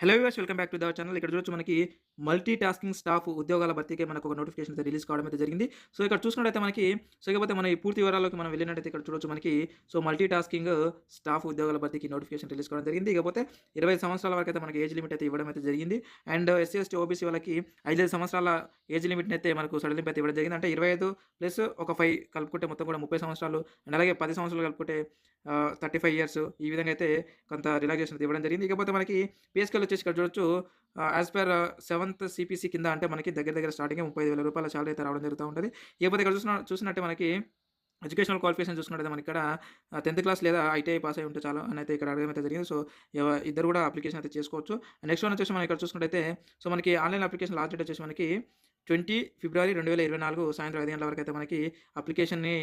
Hello use welcome back to our channel ఇక్కడ చూడొచ్చు మనకి మల్టీ టాస్కింగ్ స్టాఫ్ ఉద్యోగాల భర్తీకి మనకు ఒక నోటిఫికేషన్ అయితే రిలీజ్ కావడం అయితే జరిగింది. సో ఇక్కడ చూసుకున్నట్టయితే మనకి సో ఇకపోతే మన ఈ పూర్తి వివరాల్లోకి మనం వెళ్ళినట్టయితే ఇక్కడ చూడొచ్చు మనకి సో మల్టీ టాస్కింగ్ స్టాఫ్ ఉద్యోగాల భర్తీకి నోటిఫికేషన్ రిలీజ్ కావడం జరిగింది. ఇకపోతే ఇరవై సంవత్సరాల వరకు అయితే మనకి ఏజ్ లిమిట్ అయితే ఇవ్వడం అయితే జరిగింది. అండ్ ఎస్సీ ఎస్టీ ఓబీసీ వాళ్ళకి ఐదైదు సంవత్సరాల ఏజ్ లిమిట్ని అయితే మనకు సడలింపు అయితే ఇవ్వడం జరిగింది. అంటే ఇరవై ఐదు ప్లస్ ఒక ఫైవ్ కలుపుకుంటే మొత్తం కూడా ముప్పై సంవత్సరాలు అండ్ అలాగే పది సంవత్సరాలు కలుపుకుంటే థర్టీ ఫైవ్ ఇయర్స్ ఈ విధంగా అయితే కొంత రిలాక్సేషన్ అయితే ఇవ్వడం జరిగింది. ఇకపోతే మనకి పిఎస్కెల్ వచ్చేసి ఇక్కడ చూడొచ్చు యాజ్ పర్ సెవెంత్ సిపిసి కింద అంటే మనకి దగ్గర దగ్గర స్టార్టింగ్ ముప్పై ఐదు వేల రూపాయల శాలరీ అయితే రావడం జరుగుతూ ఉంటుంది. ఇకపోతే ఇక్కడ చూసిన చూసినట్టే మనకి ఎడ్యుకేషనల్ క్వాలిఫికేషన్ చూసుకున్నట్టు మనకి ఇక్కడ టెన్త్ క్లాస్ లేదా ఐటీఐ పాస్ అయి ఉంటే చాలు అని అయితే ఇక్కడ అడగడం అయితే జరిగింది. సో ఇద్దరు కూడా అప్లికేషన్ అయితే చేసుకోవచ్చు. నెక్స్ట్ వన్ వచ్చేసి మనం ఇక్కడ చూసుకుంటే సో మనకి ఆన్లైన్ అప్లికేషన్ లాస్ట్ డేట్ వచ్చేసి మనకి ట్వంటీ ఫిబ్రవరి రెండు వేల ఇరవై నాలుగు సాయంత్రం ఐదు గంటల వరకు అయితే మనకి అప్లికేషన్ని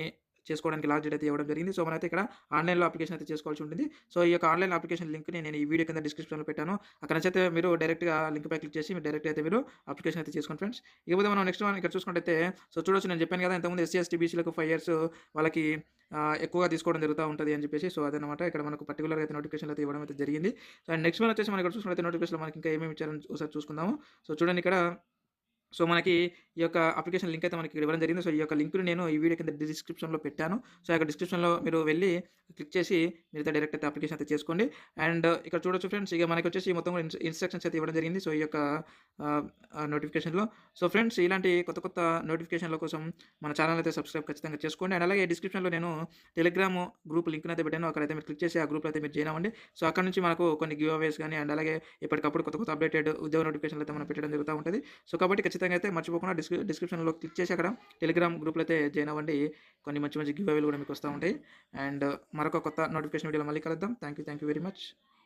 చేసుకోవడానికి లాస్ట్ డేట్ అయితే ఇవ్వడం జరిగింది. సో మనైతే ఇక్కడ ఆన్లైన్లో అప్లికేషన్ అయితే చేసుకోవాల్సి ఉంటుంది. సో ఈ యొక్క ఆన్లైన్ అప్లికేషన్ లింక్ని నేను ఈ వీడియో కింద డిస్క్రిప్షన్లో పెట్టాను. అక్కడ నుంచి అయితే మీరు డైరెక్ట్గా లింక్ పై క్లిక్ చేసి మీరు డైరెక్ట్ అయితే మీరు అప్లికేషన్ అయితే చేసుకోండి ఫ్రెండ్స్. ఇకపోతే మనం నెక్స్ట్ మనం ఇక్కడ చూసుకుంటే సో చూడొచ్చు నేను చెప్పాను కదా ఇంతకుముందు ఎస్సీ ఎస్టీ బీసీలకు ఫైవ్ ఇయర్స్ వాళ్ళకి ఎక్కువగా తీసుకోవడం జరుగుతూ ఉంటుంది అని చెప్పేసి. సో అదనమాట ఇక్కడ మనకు పర్టికులర్గా అయితే నోటిఫికేషన్ అయితే ఇవ్వడం అయితే జరిగింది. సో నెక్స్ట్ వన్ వచ్చేసి మనం ఇక్కడ చూసుకుంటే నోటిఫికేషన్ మనకి ఇంకా ఏమేమి ఇచ్చారని ఒకసారి చూసుకుందాము. సో చూడండి ఇక్కడ సో మనకి ఈ యొక్క అప్లికేషన్ లింక్ అయితే మనకి ఇవ్వడం జరిగింది. సో ఈ యొక్క లింక్ని నేను ఈ వీడియో కింద డిస్క్రిప్షన్లో పెట్టాను. సో ఆ యొక్క డిస్క్రిప్షన్లో మీరు వెళ్ళి క్లిక్ చేసి మీరు డైరెక్ట్ అయితే అప్లికేషన్ అయితే చేసుకోండి. అండ్ ఇక్కడ చూడొచ్చు ఫ్రెండ్స్ ఇక మనకి వచ్చేసి మొత్తం కూడా ఇన్స్ట్రక్షన్స్ అయితే ఇవ్వడం జరిగింది. సో ఈ యొక్క నోటిఫికేషన్లో. సో ఫ్రెండ్స్ ఇలాంటి కొత్త కొత్త నోటిఫికేషన్ల కోసం మన ఛానల్ అయితే సబ్స్క్రైబ్ ఖచ్చితంగా చేసుకోండి. అండ్ అలాగే డిస్క్రిప్షన్లో నేను టెలిగ్రామ్ గ్రూప్ లింక్ అయితే పెట్టాను. అక్కడైతే మీరు క్లిక్ చేసి ఆ గ్రూప్లో అయితే మీరు జాయిన్ అవ్వండి. సో అక్కడ నుంచి మనకు కొన్ని గివ్ అవేస్ కానీ అండ్ అలాగే ఎప్పటికప్పుడు కొత్త కొత్త అప్డేటెడ్ ఉద్యోగ నోటిఫికేషన్లు అయితే మనం పెట్టడం జరుగుతూ ఉంటుంది. సో కాబట్టి ఖచ్చితంగా అయితే మర్చిపోకుండా డిస్క్రి డిస్క్రిప్షన్లో క్లిక్ చేసి అక్కడ టెలిగ్రామ్ గ్రూప్లో అయితే జాయిన్ అవ్వండి. కొన్ని మంచి మంచి గివ్ అవేలు కూడా మీకు వస్తూ ఉంటాయి. అండ్ మరొక కొత్త నోటిఫికేషన్ వీడియోలో మళ్ళీ కలుద్దాం. Thank you thank you very much.